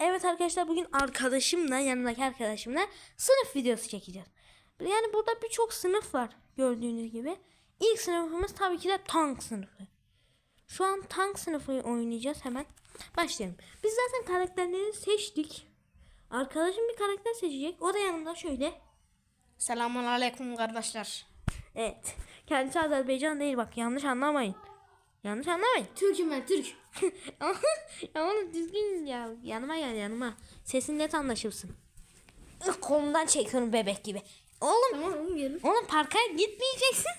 Evet arkadaşlar bugün arkadaşımla yanındaki arkadaşımla sınıf videosu çekeceğiz. Yani burada birçok sınıf var gördüğünüz gibi. İlk sınıfımız tabii ki de tank sınıfı. Şu an tank sınıfı oynayacağız hemen. Başlayalım. Biz zaten karakterleri seçtik. Arkadaşım bir karakter seçecek. O da yanımda şöyle. Selamun aleyküm kardeşler. Evet. Kendisi Azerbaycan değil bak yanlış anlamayın. Yanlış anlamayın. Türk'üm ben Türk. ya oğlum düzgün ya. Yanıma gel yanıma. Sesin net anlaşılsın. Kolumdan çekiyorum bebek gibi. Oğlum, Tamam oğlum gelin. oğlum parka gitmeyeceksin.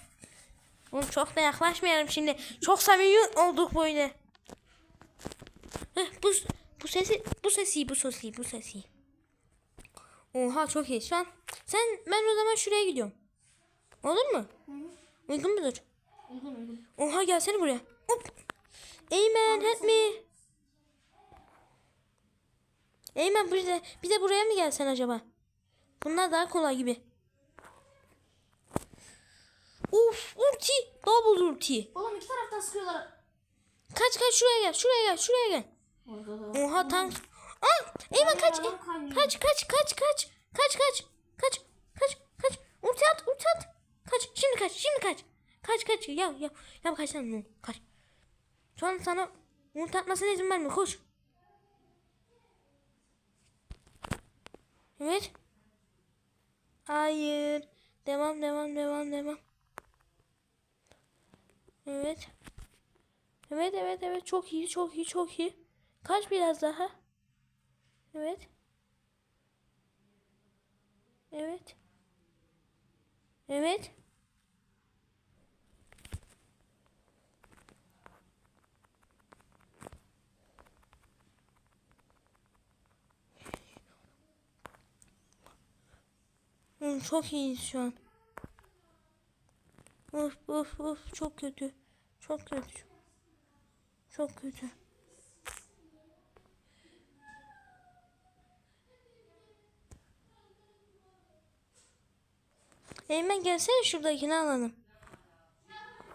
Oğlum çok da yaklaşmayalım şimdi. Çok samimi olduk böyle. Heh, bu, bu sesi, bu sesi, bu sesi, bu sesi. Oha çok iyi şu an. Sen, ben o zaman şuraya gidiyorum. Olur mu? Uygun mudur? Uygun uygun. Oha gelsene buraya. Hop. Eymen help me. Eymen bir de, bir de buraya mı gelsen acaba? Bunlar daha kolay gibi. Uf ulti. Double ulti. Oğlum iki taraftan sıkıyorlar. Kaç kaç şuraya gel. Şuraya gel. Şuraya gel. Oha tank. Aa, Eymen kaç. Kaç kaç kaç kaç. Kaç kaç. Kaç kaç kaç. Ulti at ulti at. Kaç. Şimdi kaç. Şimdi kaç. Kaç kaç. Ya ya. Ya kaç sen. Kaç. Şu an sana ulti atmasına izin verme. Koş. Evet. Hayır. Devam devam devam devam. Evet. Evet evet evet çok iyi çok iyi çok iyi. Kaç biraz daha. Evet. Evet. Evet. Hı, Çok iyiyiz şu an. Of of of çok kötü. Çok kötü. Çok kötü. Eymen gelsene şuradakini alalım.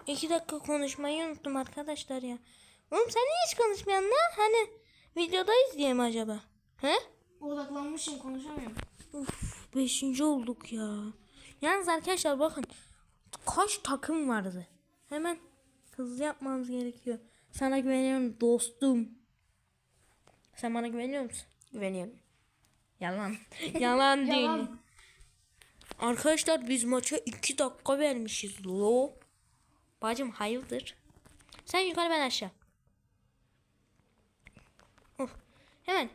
İki dakika konuşmayı unuttum arkadaşlar ya. Oğlum sen niye hiç konuşmuyorsun lan? Hani videodayız diye mi acaba? He? Odaklanmışım konuşamıyorum. Uf, beşinci olduk ya. Yalnız arkadaşlar bakın. Kaç takım vardı? Hemen hızlı yapmamız gerekiyor. Sana güveniyorum dostum. Sen bana güveniyor musun? Güveniyorum. Yalan. Yalan değil. Yalan. Arkadaşlar biz maça 2 dakika vermişiz lo. Bacım hayırdır? Sen yukarı ben aşağı. Of. Hemen